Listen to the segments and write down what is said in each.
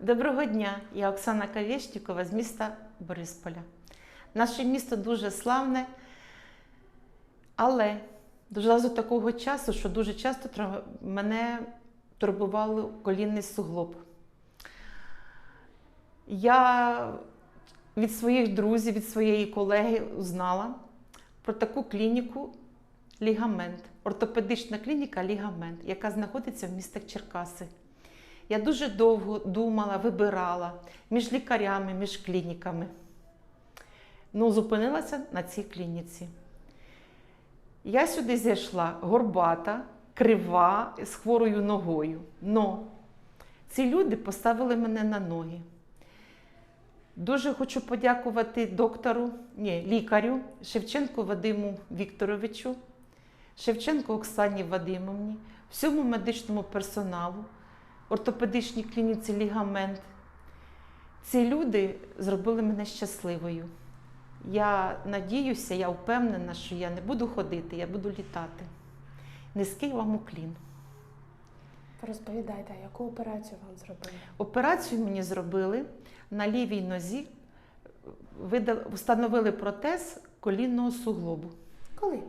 Доброго дня, я Оксана Кавєшнікова з міста Борисполя. Наше місто дуже славне, але дожила до такого часу, що дуже часто мене турбувало колінний суглоб. Я від своїх друзів, від своєї колеги узнала про таку клініку Лігамент, ортопедична клініка Лігамент, яка знаходиться в містах Черкаси. Я дуже довго думала, вибирала між лікарями, між клініками. Ну, зупинилася на цій клініці. Я сюди зайшла горбата, крива, з хворою ногою. Но ці люди поставили мене на ноги. Дуже хочу подякувати доктору, ні, лікарю Шевченку Вадиму Вікторовичу, Шевченко Оксані Вадимовні, всьому медичному персоналу, ортопедичній клініці Лігамент. Ці люди зробили мене щасливою. Я надіюся, я впевнена, що я не буду ходити, я буду літати. Низький вам уклін. Розповідайте, яку операцію вам зробили? Операцію мені зробили на лівій нозі, встановили протез колінного суглобу. Коли?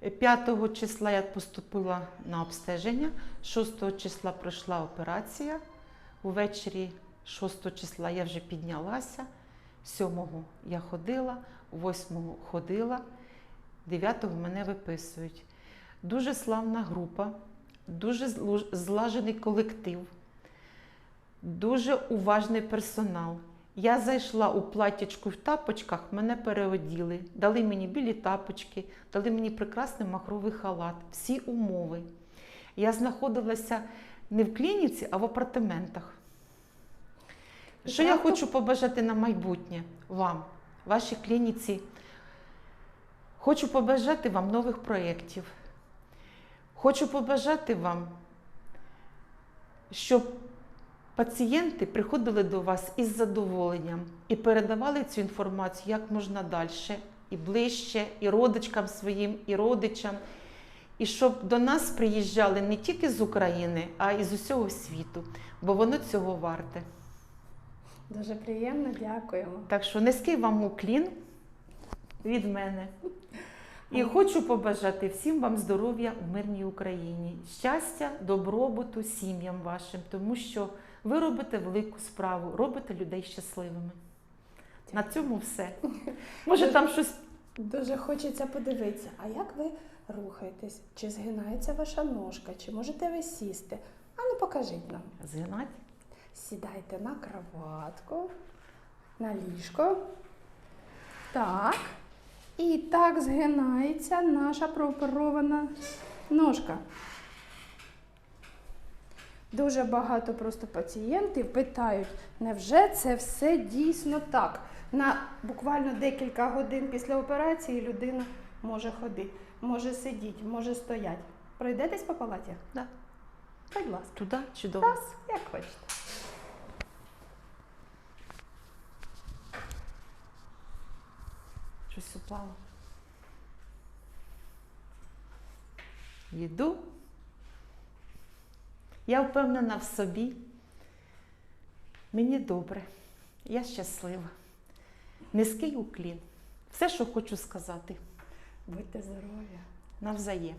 5 числа я поступила на обстеження, 6 числа пройшла операція. Увечері 6 числа я вже піднялася, 7 я ходила, 8 ходила, 9 мене виписують. Дуже славна група, дуже злажений колектив, дуже уважний персонал. Я зайшла у платячку в тапочках, мене переоділи, дали мені білі тапочки, дали мені прекрасний махровий халат, всі умови. Я знаходилася не в клініці, а в апартаментах. Що я хочу побажати на майбутнє вам, вашій клініці? Хочу побажати вам нових проєктів. Хочу побажати вам, щоб пацієнти приходили до вас із задоволенням і передавали цю інформацію як можна далі, і ближче, і родичкам своїм, і родичам. І щоб до нас приїжджали не тільки з України, а й з усього світу, бо воно цього варте. Дуже приємно, дякуємо. Так що низький вам уклін від мене. І хочу побажати всім вам здоров'я у мирній Україні, щастя, добробуту сім'ям вашим, тому що ви робите велику справу, робите людей щасливими. На цьому все. Може, там щось Дуже хочеться подивитися, а як ви рухаєтесь? Чи згинається ваша ножка, чи можете ви сісти? А ну покажіть нам. згинати. Сідайте на кроватку, на ліжко. Так. І так згинається наша прооперована ножка. Дуже багато просто пацієнтів питають, невже це все дійсно так? На буквально декілька годин після операції людина може ходити, може сидіти, може стояти. Пройдетесь по палаті? Да. Будь ласка. Туди чи до вас? Як хочете. Щось упало. Йду. Я впевнена в собі. Мені добре. Я щаслива. Низький уклін. Все, що хочу сказати. Будьте здорові. Навзаєм.